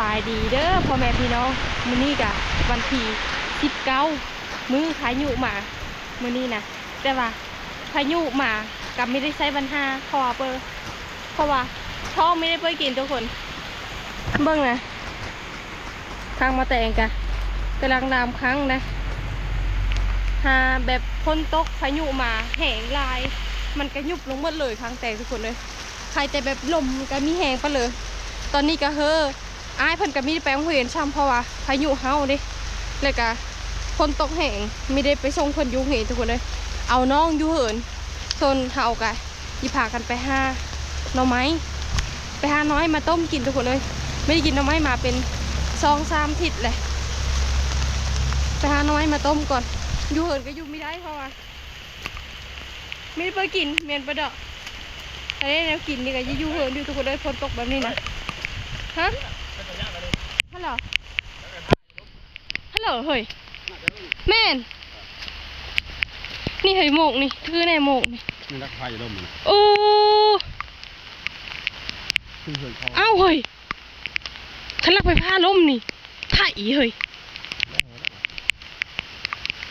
บายดีเด้อพ่อแม่พี่น้องมื้อนี้กะวันที่19มื้อพายุมามื้อนี้นะแต่ว่าพายุมากับไม่ได้ใช้วันห้าเพราะว่าเปอเพราะว่าท้องไม่ได้เปิดกินทุกคน เบิ่งนะทางมาแต่งกะกำลังดามครั้งนะหาแบบพ้นตกพายุมาแหงลาย มันก็ยุบลงหมดเลยครั้งแตกทุกคนเลย ใครแต่แบบลมก็มีแหงไปเลย ตอนนี้ก็เฮอ อ้ายเพิ่นก็มีไปโรงเรียนช่ำเพราะว่าพายุเฮาดิแล้วก็คนตกแหงไม่ได้ไปส่งเพิ่นยุเหนทุกคนเลยเอาน้องอยู่เหินส่วนเฮากะยิพากันไปห้าหน่อไม้ไปหาน้อยมาต้มกินทุกคนเลย ไม่ได้กินหน่อไม้มาเป็นสองสามทิศเลยไปหาหน่อไม้มาต้มก่อนอยู่เหินก็อยู่ไม่ได้เพราะว่าไม่ได้ไปกินเมียนประเดาะอันนี้แนวกินนี่ก็ยิ่งยุ่เหินอยู่ทุกคนเลยฝนตกแบบนี้นะฮะ ฮัลโหลฮัลโหลเฮ้ยแม่น นี่เฮ้ยโมกนี่คือในโมกนี่นี่รักไฟร่มนะโอ้ขึ้นเพื่อนเขาเอ้าเฮ้ยขันลักไปผ้าล้มนี่ผ้าอีเฮ้ย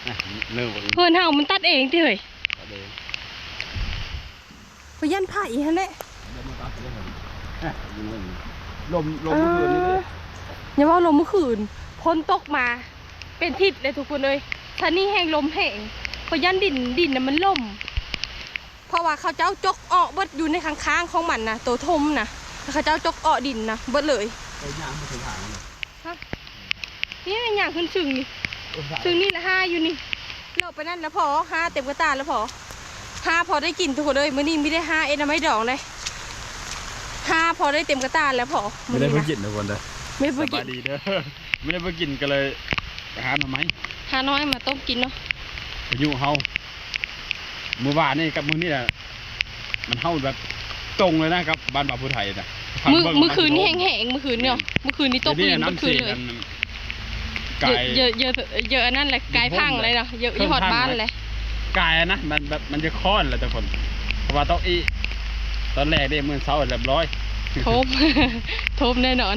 อะเริ่มวันเฮินเฮามันตัดเองที่เฮ้ยประเดี๋ยวไปยันผ้าอีฮันแหละเริ่มมาตัดเลยครับอะยิงเล่นลมลมเมื่อคืนนี้เลย อย่าว่าลมเมื่อคืนฝนตกมาเป็นทิศเลยทุกคนเลยท่านี่แห้งลมแห้งเพราะยันดินดินน่ะมันล่ม เพราะว่าเขาเจ้าจกออกเบิดอยู่ในข้างๆของมันนะตัวทมนะแล้วเขาเจ้าจกออกดินนะเบิดเลยไปย่างมาถึงหางเลยนี่เป็นอย่างขึ้นซึ่งนี่โอ้ยซึ่งนี่ละห้าอยู่นี่เลาะไปนั่นแล้วพอห้าเต็มกระตาแล้วพอห้าพอได้กินทุกคนเลยมื้อนี้ไม่ได้ห้าเอ็นไม่ดองเลยห้าพอได้เต็มกระตาแล้วพอไม่ได้อเพิ่งนี้กินนะคนเด้อนะ ไม่ได้สเพิ่งกิบานยดีเด้อ ไม่ได้เพิ่งกินก็เลยไปหาหน่อไม้ห้าน้อยมาต้มกินเนาะพายุเฮาเมื่อวานนี่กับมื้อนี้แหละมันเฮาแบบตรงเลยนะครับบ้านป่าผู้ไทยนะมือบิ่งมือคืนนี่มัแห้งๆมือคืนเนี่ยมือคืนนี่ตกเดี๋ยวลินนี้มือคืนเลยำสีไก่เยอะเยอะเยอะเยอะอันนั่นแหละไกลพังเลยเนาะเยอะยี่หอดบ้านเลยไก่นะมันแบบมันจะค้อนแหละแต่คนเพราะว่าต้องอีตอนแรกเนี่ยมือเสาเรียบร้อย ทบ ทบแน่นอน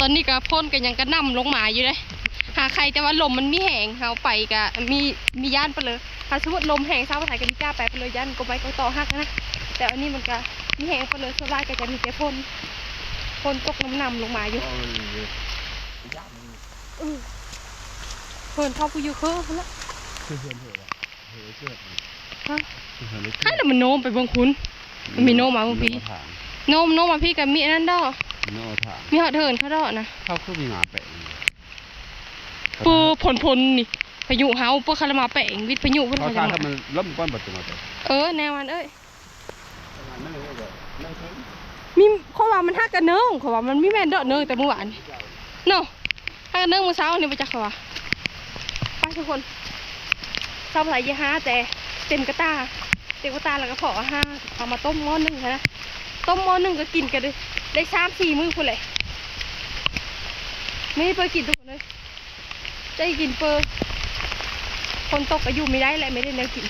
ตอนนี้ก็พ่นกันยังกระหน่ำลงมาอยู่เลยหาใครแต่ว่าลมมันมีแหงเอาไปก็มีมีย่านไปเลยถ้าสมมติลมแหงเศร้าถ่ายกันกล้าไปไปเลยย่านก็ไปก็ต่อหักนะแต่อันนี้มันก็มีแหงไปเลยสบายก็จะมีแต่พ่นพ่นตกน้ำนำลงมาอยู่เออเพิ่นเข้าไปอยู่เครื่องแล้วคือเพื่อนเถอะวะเฮ้ยเชื่อฮะคือเพื่อนเลยให้แต่มันโน้มไปเบางคุณมันมีโน้มมาบางทีถางโน้มโน้มมาพี่กับมีอันนั้นดอกโน้มถางมีหอดเถินเขาดอกนะเข้าคือมีหมาแปะปูผลพลนี่พายุเฮาพวกคารามาแปะเองวิทย์พายุเพิ่นเขาเขาสร้าจะงมาถ้ามันล้มก้อนบัตรมาแต่เออแนวมันเอ้ยนั่นเลยก็นั่นเองมีข้อว่ามันฮักกันเนิงเขาว่ามันมีแม่นเดอกเนิงแต่เมื่อวานเนาะฮักกันเนิงเมื่อเช้านี่ไปจักเขาว่าไปทุกคนชอบไหลยี่ห้าแต่เต็มกระตาเต็มกระตาแล้วก็พอห้าเอามาต้มหม้อหนึ่งนะ ต้มหม้อหนึ่งก็กินกันเลยได้สามสี่มื้อคนเลยไม่เปิดกินทุกคนเลยจะให้กินเปอร์คนตกก็อยู่ไม่ได้แหละไม่ได้แนวกิน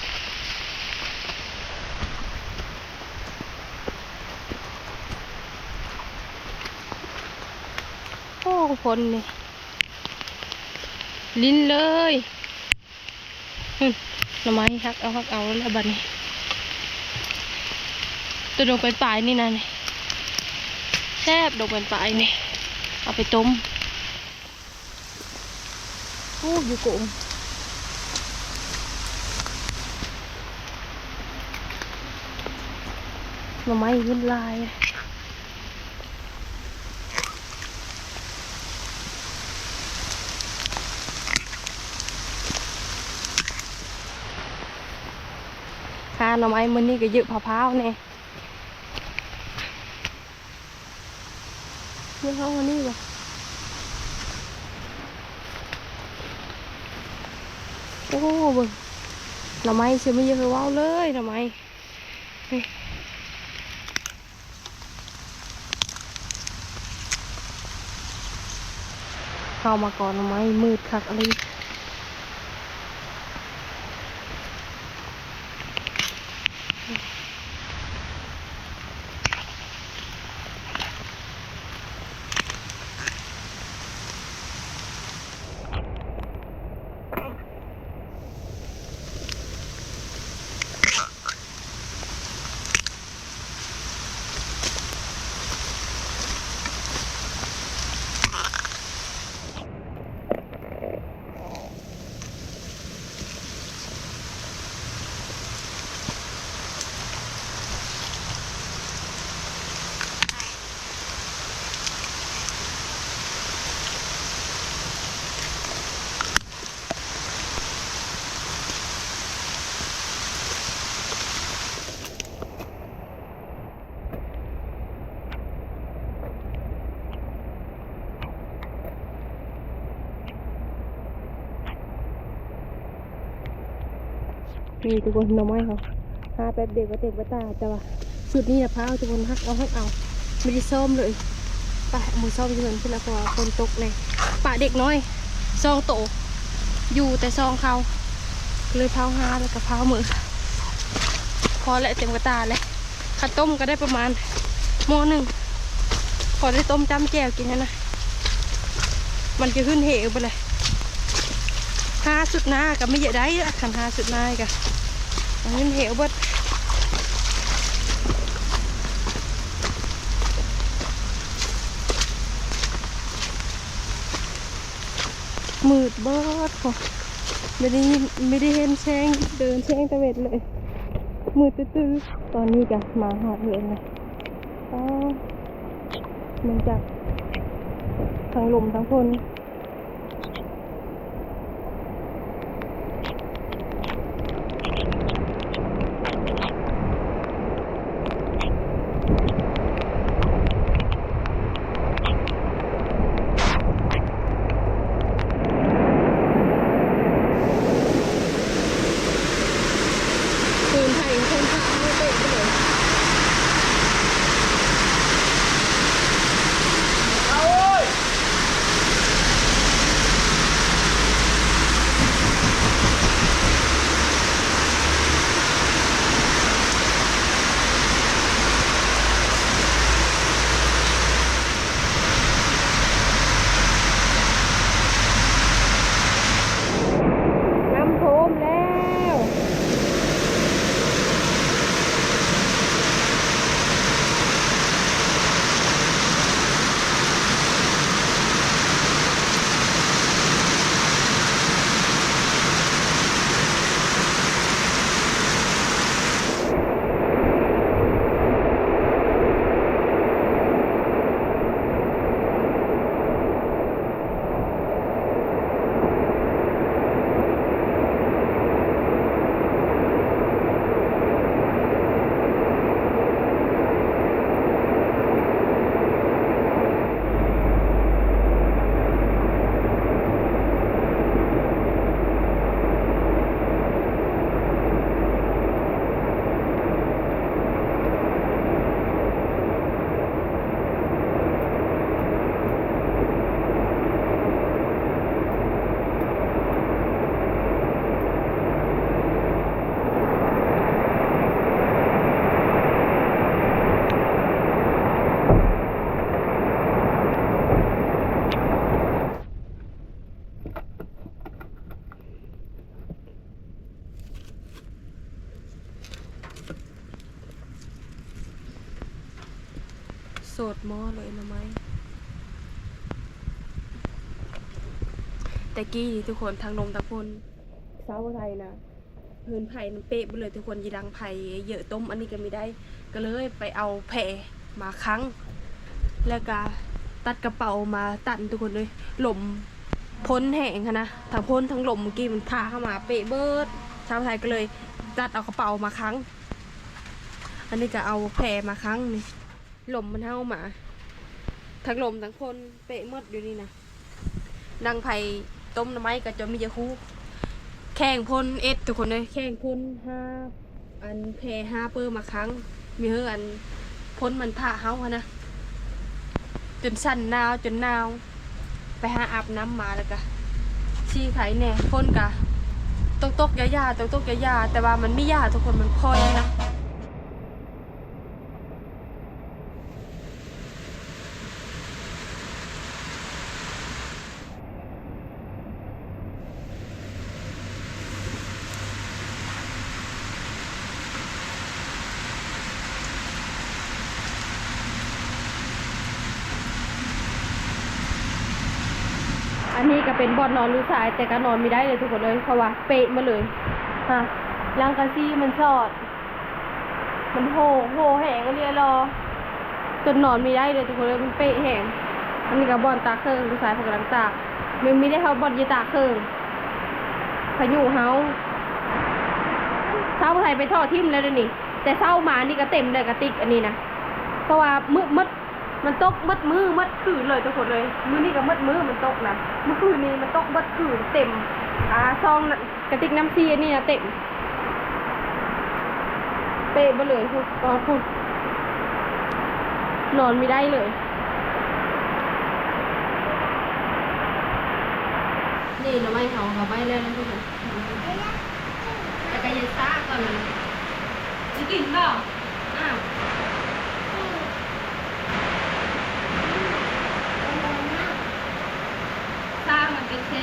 โอ้ฝนนี่ลิ้นเลยหึหน่อไม้ฮักเอาฮักเอาแล้วบัดนี้ ตัวดงเป็นปลายนี่นะนี่แซ่บดงเป็นปลายนี่ เอาไปต้มโอ้อยู่กลมหน่อไม้ขึ้นลายค่าหน่อไม้มันนี่ก็เยอะพร้าวๆเนี่ย เรื่องเขาอันนี้บ่โอ้เบิ่งหน่อไม้เชื่อไม่เยอะว้าวเลยหน่อไม้เข้ามาก่อนหน่อไม้มืดคักอะไร นี่ทุกคนหน่อไม้เขาหาแป๊บเดียวก็เต็มกระตาแต่ว่าสุดนี้นะพร้าวทุกคนฮักเอาฮักเอาไม่ได้ซ่อมเลยปเอามือซ่อมเงินขึ้นแล้วพราะว่าคนตกเลยปะเด็กน้อยซองโต อยู่แต่ซองเขาเลยเผาหาแล้วก็เผามือพอแล้วเต็มกระตาเลยข้าต้มก็ได้ประมาณหม้อหนึ่งพอได้ต้มจ้ำแจ่วกินนะนะมันจะขึ้นเหวไปเลย ห้าสุดหน้าก็ไม่เยอะได้ขันห้าสุดหน้าก็มันขึ้นเหวเบิดมืดเบิดพอไม่ได้ไม่ได้เห็นแสงเดินแสงตะเวนเลย มืดตื้อตอนนี้ก็มาหอดเห็นเลยอ๋อมันจากทั้งลมทั้งคน ดหม้อเลยนะไหมแต่กี้นี่ทุกคนทางนมทางพลสาวไทยนะพื้นไผ่มันเป๊ะไปเลยทุกคนยีดังไผ่เยอะต้มอันนี้ก็ไม่ได้ ก็เลยไปเอาแผ่มาคั้งแล้วก็ตัดกระเป๋ามาตัดทุกคนเลยหล่มพ้นแห้งค่ะนะทางพ้นทั้งหล่มเมื่อกี้มันพาเข้ามาเป๊ะเบิดชาวไทยก็เลยตัดเอากระเป๋ามาคั้งอันนี้ก็เอาแผ่มาคั้งนี่ ลมมันเท่าหมาทั้งลมทั้งพลเปะมดอยู่นี่นะดังไผ่ต้มน้ำไม้กับจอมีเยาคูแข่งพลเอ็ดทุกคนเลยแข่งพลห้าอันแพรห้าเปอร์มาครั้ง มีเฮืออันพลมันผ่าเฮาอนะจนสั่นนาวจนนาว ไปหาอาบน้ำมาแล้วก็ชี้ไข่แน่พ่นกะตกตกยายาตกตกยายาแต่ว่ามันไม่ยาทุกคนมันพอยนะ เป็นบอดนอนลูกชาย แต่ก็นอนไม่ได้เลยทุกคนเลยเพราะว่าเปะมาเลยฮะลังกะซี่มันสอด มันโหโหแหงเรียรอจนนอนไม่ได้เลยทุกคนเลยมันเปะแหงอันนี้ก็บอลตาเคิงลูกชายกำลังตากมันไม่ได้เขาบอลยีตาเคิงพายุเฮาเช้าไทยไปทอดทิมแล้วเดี๋ยวนี่แต่เช้ามานี่ก็เต็มเลยกระติกอันนี้นะเพราะว่ามืดมืด มันตกมัดมือมัดคืนเลยทุกคนเลยมือนี่ก็มัดมือมันตกนะเมื่อคืนนี้มันตกมัดคืนเต็มอ่าซองน่ะกระติกน้ำซีอันนี่นะเต็มเปะมาเลยคุณตอนคุณนอนไม่ได้เลยนี่เราไม่เขาเขาไม่เล่นนะทุกคนแต่ก็ยังซ่าก่อนมันจะกินเปล่าอ้าวซ่ามันเป็นเส้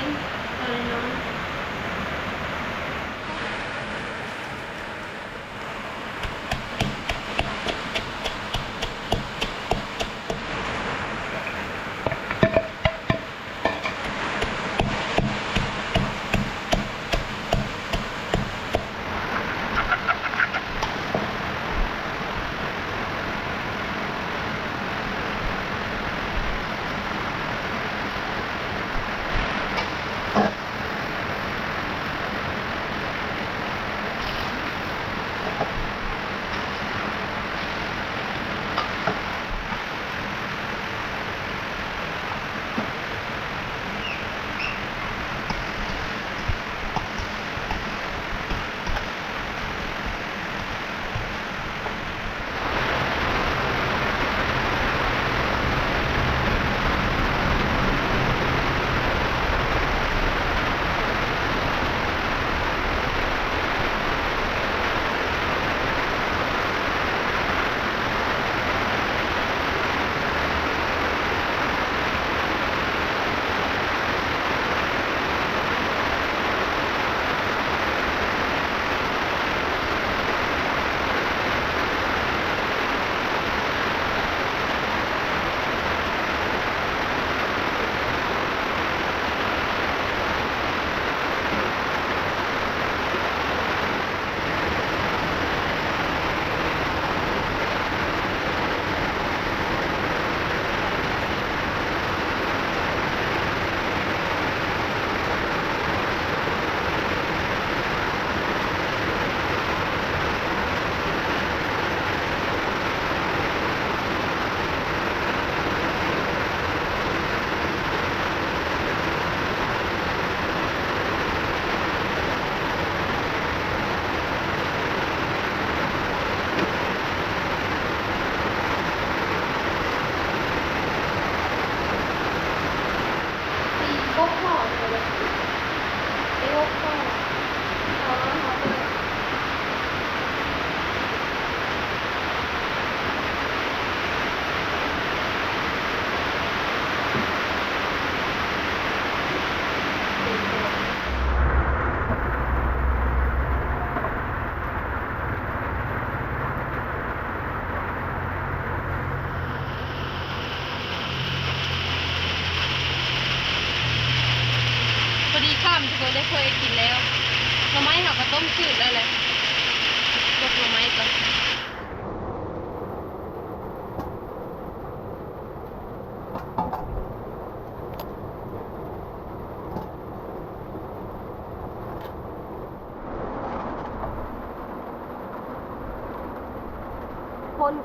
นต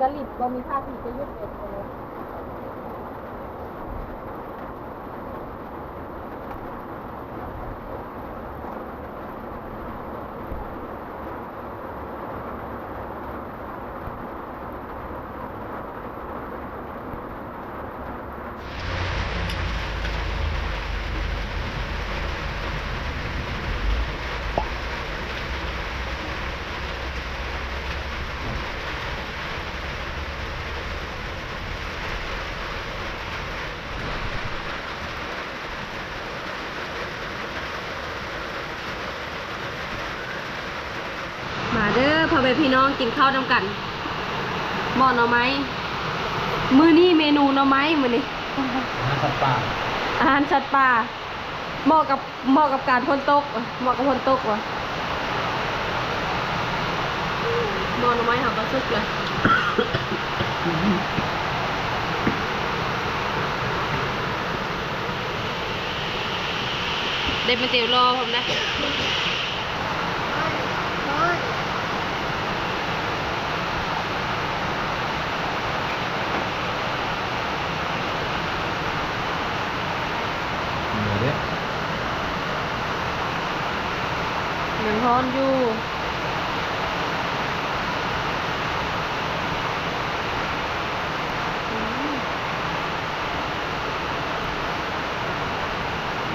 กระหลิบเรามีท่าทีจะยึดเอ็ดเลย มา เด้อพ่อแม่พี่น้องกินข้าวนำกันหม้อหน่อไม้มือนี่เมนูหน่อไม้มือนี่สัตว์ป่าอาหารสัตว์ป่าเหมาะกับเหมาะกับการพ้นตกว่ะเหมาะกับพ้นตกว่ะหม้อหน่อไม้หาก็สุกเลยเด็ดมาเตียวรอผมนะ ฮอนอยู่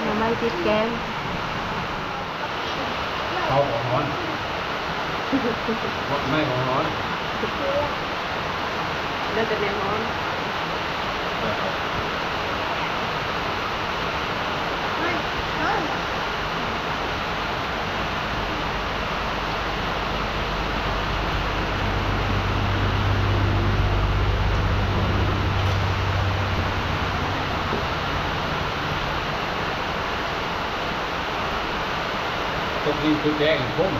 ทำไม่ติดแกมเขาของร้อนไม่ของร้อนแล้วแต่แนวร้อน ตกนี้คือแดงพุ่ม